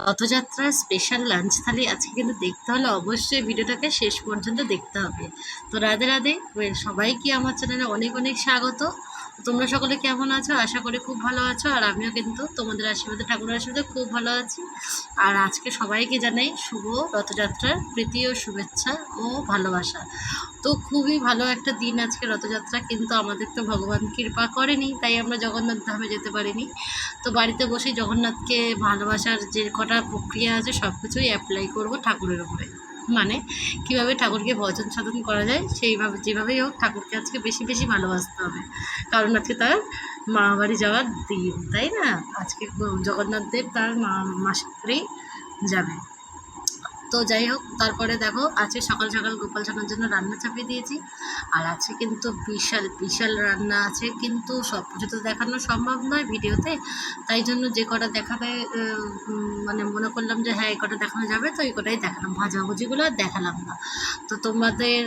রথযাত্রার special lunch থালি আজকে কিন্তু দেখতে হলে অবশ্যই ভিডিওটাকে শেষ পর্যন্ত দেখতে হবে। তো রাধে রাধে, সবাইকে আমার চ্যানেলে অনেক অনেক স্বাগত। তোমরা সকলে কেমন আছো? আশা করি খুব ভালো আছো, আর আমিও কিন্তু তোমাদের আশীর্বাদে, ঠাকুরের আশীর্বাদে খুব ভালো আছি। আর আজকে সবাইকে জানাই শুভ রথযাত্রার প্রীতি ও শুভেচ্ছা ও ভালোবাসা। তো খুবই ভালো একটা দিন আজকে রথযাত্রা, কিন্তু আমাদের তো ভগবান কৃপা করেনি, তাই আমরা জগন্নাথ ধামে যেতে পারিনি। তো বাড়িতে বসে জগন্নাথকে ভালোবাসার যে কটা প্রক্রিয়া আছে সব কিছুই অ্যাপ্লাই করব ঠাকুরের উপরে। মানে কীভাবে ঠাকুরকে ভজন সাধন করা যায়, সেইভাবে, যেভাবেই হোক ঠাকুরকে আজকে বেশি বেশি ভালোবাসতে হবে। কারণ আজকে তার মা বাড়ি যাওয়ার দিন, তাই না? আজকে জগন্নাথ দেব তার মা, মাসের করেই যাবে। তো যাই হোক, তারপরে দেখো আজকে সকাল সকাল গোপাল ছানার জন্য রান্না চাপিয়ে দিয়েছি। আর আছে কিন্তু বিশাল বিশাল রান্না আছে, কিন্তু সব কিছু তো দেখানো সম্ভব নয় ভিডিওতে। তাই জন্য যে কটা দেখাবে মানে মনে করলাম যে হ্যাঁ এই কটা দেখানো যাবে, তো এই কটাই দেখালাম। ভাজাভুজিগুলো আর দেখালাম না। তো তোমাদের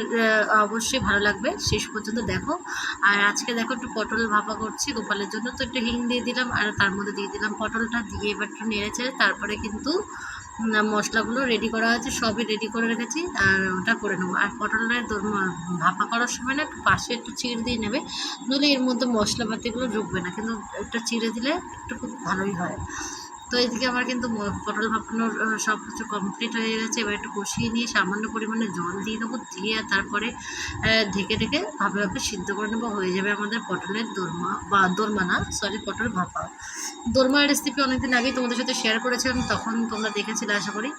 অবশ্যই ভালো লাগবে, শেষ পর্যন্ত দেখো। আর আজকে দেখো একটু পটল ভাপা করছি গোপালের জন্য, তো একটু হিং দিয়ে দিলাম, আর তার মধ্যে দিয়ে দিলাম পটলটা, দিয়ে এবার একটু নেড়ে তারপরে কিন্তু মশলাগুলো রেডি করা হয়েছে, সবই রেডি করে রেখেছি, আর ওটা করে নেব। আর পটলের ভাপা করার সময় না, একটু পাশে একটু চিড়ে দিয়ে নেবে, নইলে এর মধ্যে মশলাপাতিগুলো ঢুকবে না, কিন্তু একটু চিড়ে দিলে একটু খুব ভালোই হয়। তো এদিকে আমার কিন্তু পটল ভাপানোর সব কিছু কমপ্লিট হয়ে গেছে। এবার একটু কষিয়ে নিয়ে সামান্য পরিমাণে জল দিয়ে দেবো দিয়ে তারপরে ঢেকে ঢেকে ভাবে ভাবে সিদ্ধ করে নেব। হয়ে যাবে আমাদের পটলের দোরমা, বা দোরমা না সরি পটল ভাপা। দোরমার রেসিপি অনেকদিন আগেই তোমাদের সাথে শেয়ার করেছিলাম, তখন তোমরা দেখেছিলে, আশা করি।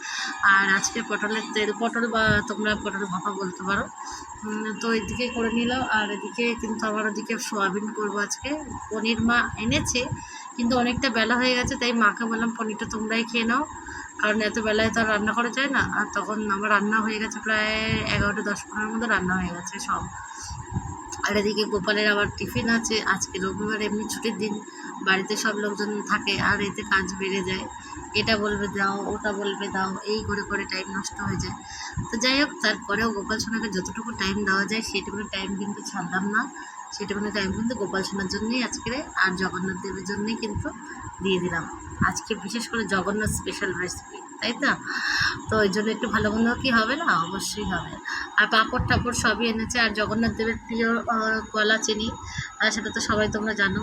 আর আজকে পটলের তেল, পটল বা তোমরা পটল ভাপা বলতে পারো। তো এদিকে করে নিলাম। আর এদিকে কিন্তু আমার ওদিকে সোয়াবিন করব আজকে। পনির মা এনেছে কিন্তু অনেকটা বেলা হয়ে গেছে, তাই মাকে বললাম, পনিরটা তোমরাই খেয়ে নাও। কারণ এত বেলায় তো আর রান্না করা যায় না। আর তখন আমার রান্না হয়ে গেছে প্রায় এগারোটা, দশ, পনেরোর মধ্যে রান্না হয়ে গেছে সব। আর এদিকে গোপালের আবার টিফিন আছে। আজকে রবিবার, এমনি ছুটির দিন। বাড়িতে সব লোকজন থাকে আর এতে কাজ বেড়ে যায়। এটা বলবে, দাও, ওটা বলবে, দাও। এই করে করে টাইম নষ্ট হয়ে যায়। তো যাই হোক, তারপরেও গোপাল সোনাকে যতটুকু টাইম দেওয়া যায় সেটুকু টাইম কিন্তু ছাড়লাম না। সেটুকুনি আমি কিন্তু গোপাল সোনার জন্যই আজকে আর জগন্নাথ দেবের জন্যেই কিন্তু দিয়ে দিলাম। আজকে বিশেষ করে জগন্নাথ স্পেশাল রেসিপি তাই তো? তো ওই জন্য একটু ভালো মন্দ কি হবে না? অবশ্যই হবে। আর পাঁপড় টাপড় সবই এনেছে, আর জগন্নাথ দেবের প্রিয় কলা চিনি সেটা তো সবাই তোমরা জানো।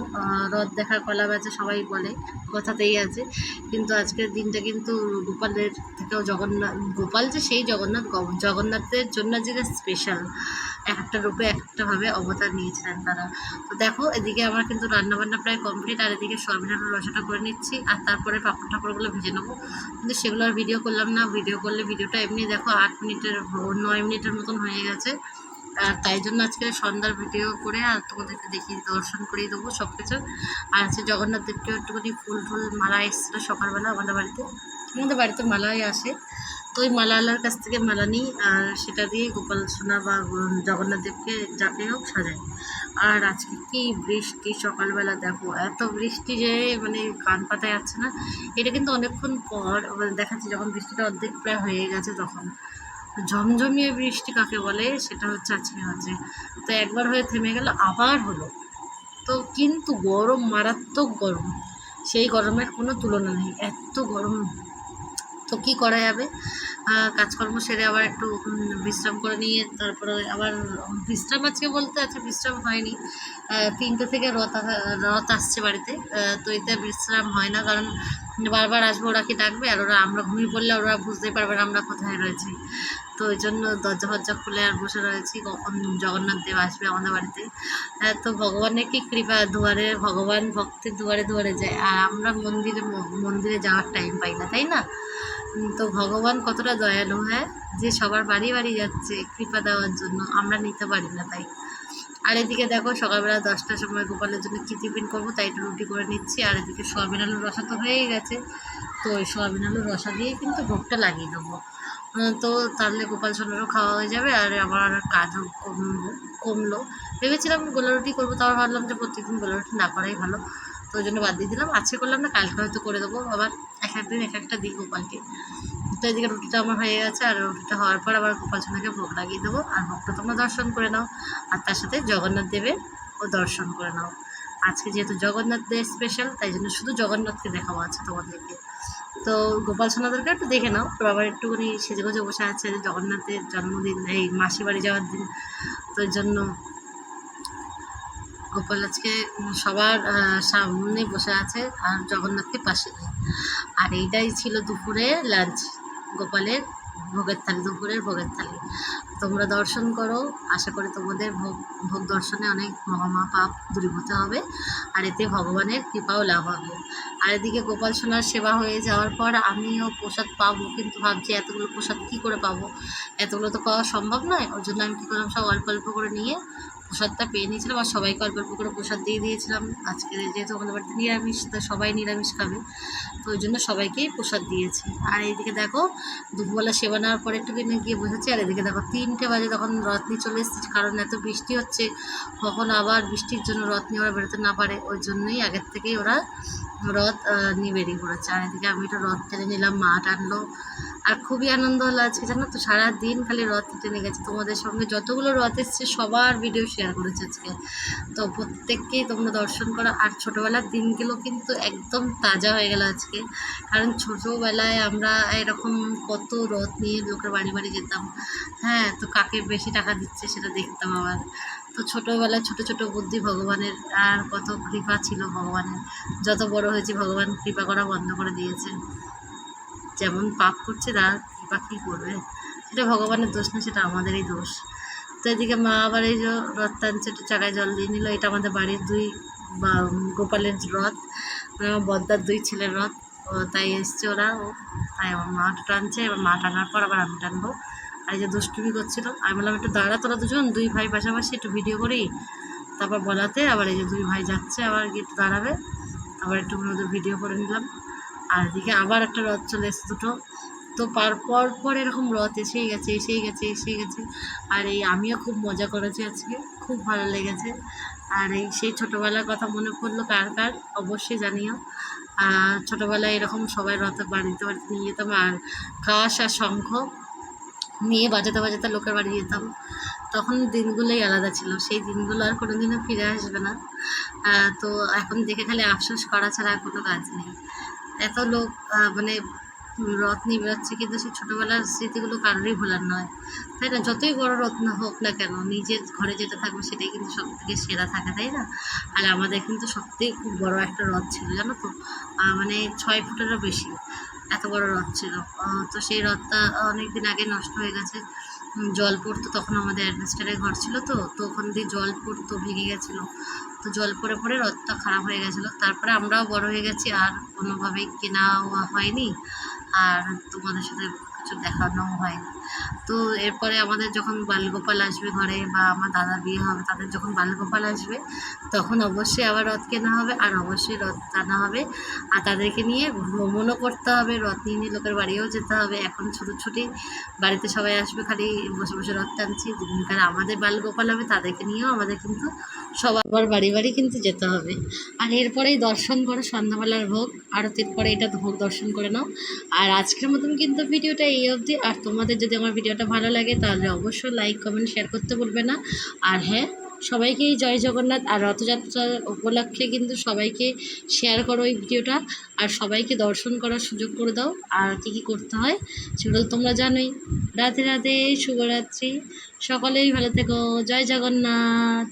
রথ দেখার কলা বেচে সবাই বলে, কথাতেই আছে। কিন্তু আজকের দিনটা কিন্তু গোপালের থেকেও জগন্নাথ, গোপাল যে সেই জগন্নাথ জগন্নাথের জন্য যে স্পেশাল এক একটা রূপে এক একটাভাবে অবতার নিয়েছিলেন তারা। তো দেখো, এদিকে আমার কিন্তু রান্নাবান্না প্রায় কমপ্লিট আর এদিকে সয়াবিন আলুর রসাটা করে নিচ্ছি, আর তারপরে পাপড় টাপড়গুলো ভেজে নেব। কিন্তু সেগুলো আর ভিডিও করলাম না ভিডিও করলে ভিডিওটা এমনি দেখো আট মিনিটের, নয় মিনিটের মতন হয়ে গেছে। আর তাই জন্য আজকে সন্ধ্যার ভিডিও করে আর তোমাদেরকে দেখিয়ে, দর্শন করিয়ে দেবো সব কিছু আর আছে জগন্নাথ দেবকে একটুখানি ফুল ফুল মালা এসেছিল সকালবেলা আমাদের বাড়িতে। আমাদের বাড়িতে মালাই আসে। তো ওই মালাওয়ালার কাছ থেকে মালা নিই আর সেটা দিয়ে গোপাল সোনা বা জগন্নাথ দেবকে যাকে হোক সাজাই। আর আজকে কি বৃষ্টি সকালবেলা, দেখো এত বৃষ্টি যে মানে কান পাতায় যাচ্ছে না। এটা কিন্তু অনেকক্ষণ পর আবার দেখাচ্ছি যখন বৃষ্টিটা অর্ধেক প্রায় হয়ে গেছে তখন। ঝমঝমিয়ে বৃষ্টি কাকে বলে সেটা হচ্ছে আজকে হচ্ছে। তো একবার হয়ে থেমে গেল, আবার হলো। তো কিন্তু গরম, মারাত্মক গরম। সেই গরমের কোনো তুলনা নেই, এত গরম। তো কী করা যাবে? কাজকর্ম সেরে আবার একটু বিশ্রাম করে নিয়ে তারপরে আবার বিশ্রাম আজকে বলতে আছে বিশ্রাম হয়নি। তিনটে থেকে রথ রথ আসছে বাড়িতে। তো এতে বিশ্রাম হয় না কারণ বারবার আসব, ওরা কি ডাকবে? আর ওরা আমরা ঘুমিয়ে পড়লে ওরা বুঝতেই পারবে না আমরা কোথায় রয়েছি। তো ওই জন্য দরজা ফরজা খুলে আর বসে রয়েছি। কখন জগন্নাথ দেব আসবে আমাদের বাড়িতে? হ্যাঁ তো ভগবানের কি কৃপা? দুয়ারে ভগবান ভক্তের দুয়ারে দুয়ারে যায়। আর আমরা মন্দিরে মন্দিরে যাওয়ার টাইম পাই না, তাই না? তো ভগবান কতটা দয়ালু হ্যাঁ? যে সবার বাড়ি বাড়ি যাচ্ছে কৃপা দেওয়ার জন্য। আমরা নিতে পারি না তাই। আর এদিকে দেখো সকালবেলা দশটার সময় গোপালের জন্য কী টিফিন করব, তাই একটু রুটি করে নিচ্ছি। আর এদিকে সোয়াবিন আলুর রসা তো হয়েই গেছে। তো ওই সোয়াবিন আলুর রসা দিয়ে কিন্তু ভোগটা লাগিয়ে দেবো। তো তাহলে গোপাল সোনারও খাওয়া হয়ে যাবে আর আমার কাজও কমলো কমলো। ভেবেছিলাম গোলা রুটি করব, তাও ভাবলাম যে প্রত্যেকদিন গোলা রুটি না করাই ভালো। তো ওই জন্য বাদ দিয়ে দিলাম। আজকে করলাম না, কালকে হয়তো করে দেবো। আবার এক একদিন এক একটা দিই গোপালকে। তো এদিকে রুটিটা আমার হয়ে গেছে, আর রুটিটা হওয়ার পর আবার গোপাল সোনাকে ভোগ লাগিয়ে দেবো। আর ভোগটা তোমরা দর্শন করে নাও। আর তার সাথে জগন্নাথ দেবের ও দর্শন করে নাও। আজকে যেহেতু জগন্নাথ দেব স্পেশাল তাই জন্য শুধু জগন্নাথকে দেখাবো আছে তোমাদেরকে। তো গোপাল সোনাদেরকে একটু দেখে নাও। তো আবার একটুখানি সেজে গুজে বসে আছে, যে জগন্নাথের জন্মদিন, এই মাসি বাড়ি যাওয়ার দিন। তো এর জন্য গোপাল আজকে সবার সামনে বসে আছে, আর জগন্নাথকে পাশে আর এইটাই ছিল দুপুরে লাঞ্চ গোপালের ভোগের থালি, দুপুরের ভোগের থালি। তোমরা দর্শন করো। আশা করি তোমাদের ভোগ ভোগ দর্শনে অনেক মহামা পাপ দূরীভূত হবে আর এতে ভগবানের কৃপাও লাভ হবে। আর এদিকে গোপাল সোনার সেবা হয়ে যাওয়ার পর আমিও প্রসাদ পাবো, কিন্তু ভাবছি এতগুলো প্রসাদ কী করে পাবো? এতগুলো তো পাওয়া সম্ভব নয়। ওর জন্য আমি কী করলাম? সব অল্প অল্প করে নিয়ে প্রসাদটা পেয়ে নিয়েছিলাম আর সবাইকে অল্প অল্প করে প্রসাদ দিয়ে দিয়েছিলাম। আজকে যেহেতু আমাদের বাড়িতে নিরামিষ, তো সবাই নিরামিষ খাবে, তো ওই জন্য সবাইকেই প্রসাদ দিয়েছি। আর এইদিকে দেখো, দুপুরবেলা সেবা নেওয়ার পরে একটু কিনে গিয়ে বসেছি, আর এদিকে দেখো, তিনটে বাজে তখন রত্নি চলে এসেছি, কারণ এত বৃষ্টি হচ্ছে, কখন আবার বৃষ্টির জন্য রত্নি ওরা বেরোতে না পারে, ওই জন্যই আগের থেকেই ওরা রথ নিয়ে বেরিয়ে পড়েছে আর এদিকে আমি একটু রথ টেনে নিলাম, মা টানলো। আর খুবই আনন্দ হলো আজকে, জানো তো, সারাদিন খালি রথ টেনে গেছে। তোমাদের সঙ্গে যতগুলো রথ এসছে, সবার ভিডিও শেয়ার করেছে আজকে। তো প্রত্যেককেই তোমরা দর্শন করো। আর ছোটোবেলার দিনগুলো কিন্তু একদম তাজা হয়ে গেল আজকে। কারণ ছোটোবেলায় আমরা এরকম কত রথ নিয়ে লোকের বাড়ি বাড়ি যেতাম। হ্যাঁ তো কাকে বেশি টাকা দিচ্ছে সেটা দেখতাম আবার। তো ছোটোবেলায় ছোট ছোট বুদ্ধি ভগবানের আর কত কৃপা ছিল ভগবানের। যত বড় হয়েছে, ভগবান কৃপা করা বন্ধ করে দিয়েছে। যেমন পাপ করছে, তার কৃপা কী করবে? সেটা ভগবানের দোষ না, সেটা আমাদেরই দোষ। তো এদিকে মা আবার এই যে রথ টানছে একটু চাকায় জল দিয়ে নিল। এটা আমাদের বাড়ির দুই গোপালের রথ বদ্দার দুই ছেলের রথ। তাই এসছে ওরা তাই আমার মা টানছে। এবার মা টানার পর আবার আমি টানবো। আর এই যে দুষ্টুমি করছিল, আমি বললাম, একটু দাঁড়া তোরা দুজন, দুই ভাই পাশাপাশি একটু ভিডিও করি। তারপর বলাতে আবার এই যে দুই ভাই যাচ্ছে, আবার গিয়ে একটু দাঁড়াবে। আবার একটু ওদের ভিডিও করে নিলাম। আর এদিকে আবার একটা রথ চলে এসছে দুটো। তো পার, পর এরকম রথ এসেই গেছে এসেই গেছে এসেই গেছে। আর এই আমিও খুব মজা করেছি আজকে, খুব ভালো লেগেছে। আর এই সেই ছোটোবেলার কথা মনে পড়ল কার কার? অবশ্যই জানিও। আর ছোটোবেলায় এরকম সবাই রথ বাড়িতে বাড়িতে নিয়ে যেতাম। আর কাশ আর শঙ্খ নিয়ে বাজাতে বাজাতে লোকের বাড়ি যেতাম। তখন দিনগুলোই আলাদা ছিল। সেই দিনগুলো আর কোনো দিনও ফিরে আসবে না। তো এখন দেখে খালি আফসোস করা ছাড়া আর কোনো কাজ নেই। এত লোক মানে রথ নিয়ে বেরোচ্ছে কিন্তু সেই ছোটোবেলার স্মৃতিগুলো কারোরই ভোলার নয়। তাই না? যতই বড় রথ না হোক না কেন, নিজের ঘরে যেটা থাকবে সেটাই কিন্তু সব থেকে সেরা থাকে, তাই না? আর আমাদের কিন্তু সত্যিই খুব বড় একটা রথ ছিল, জানো তো? মানে ছয় ফুটেরও বেশি। এত বড় রথ ছিল। তো সেই রথটা অনেক দিন আগে নষ্ট হয়ে গেছে। জল পড়তো তখন আমাদের অ্যাডভেস্টারের ঘর ছিল তো তো ওখান দিয়ে জল পড়তো, ভেঙে গেছিল। তো জল পড়ে পড়ে রথটা খারাপ হয়ে গেছিল। তারপরে আমরাও বড় হয়ে গেছি, আর কোনোভাবেই কেনা হয়নি। আর তোমাদের সাথে কিছু দেখানোও হয়নি। তো এরপরে আমাদের যখন বালগোপাল আসবে ঘরে বা আমার দাদার বিয়ে হবে, তাদের যখন বালগোপাল আসবে, তখন অবশ্যই আবার রথ কেনা হবে আর অবশ্যই রথ টানা হবে। আর তাদেরকে নিয়ে ভ্রমণও করতে হবে, রথ নিয়ে নিয়ে লোকের বাড়িও যেতে হবে। এখন ছোটো ছুটি, বাড়িতে সবাই আসবে খালি বসে বসে রথ টানছি। যেদিনকার আমাদের বালগোপাল হবে, তাদেরকে নিয়েও আমাদের কিন্তু সবার বাড়ি বাড়ি কিন্তু যেতে হবে। আর এরপরেই দর্শন করো সন্ধ্যাবেলার ভোগ আরতির পরে এটা ভোগ দর্শন করে নাও। আর আজকের মতন কিন্তু ভিডিওটা এই অবধি। আর তোমাদের যদি আমার ভিডিওটা ভালো লাগে তাহলে অবশ্যই লাইক কমেন্ট শেয়ার করতে ভুলবে না। আর হ্যাঁ সবাইকেই জয় জগন্নাথ। আর রথযাত্রার উপলক্ষে কিন্তু সবাইকে শেয়ার করো এই ভিডিওটা। আর সবাইকে দর্শন করার সুযোগ করে দাও। আর কী কী করতে হয় সেগুলো তোমরা জানোই। রাতে রাধে, শুভরাত্রি। সকলেই ভালো থেকো। জয় জগন্নাথ।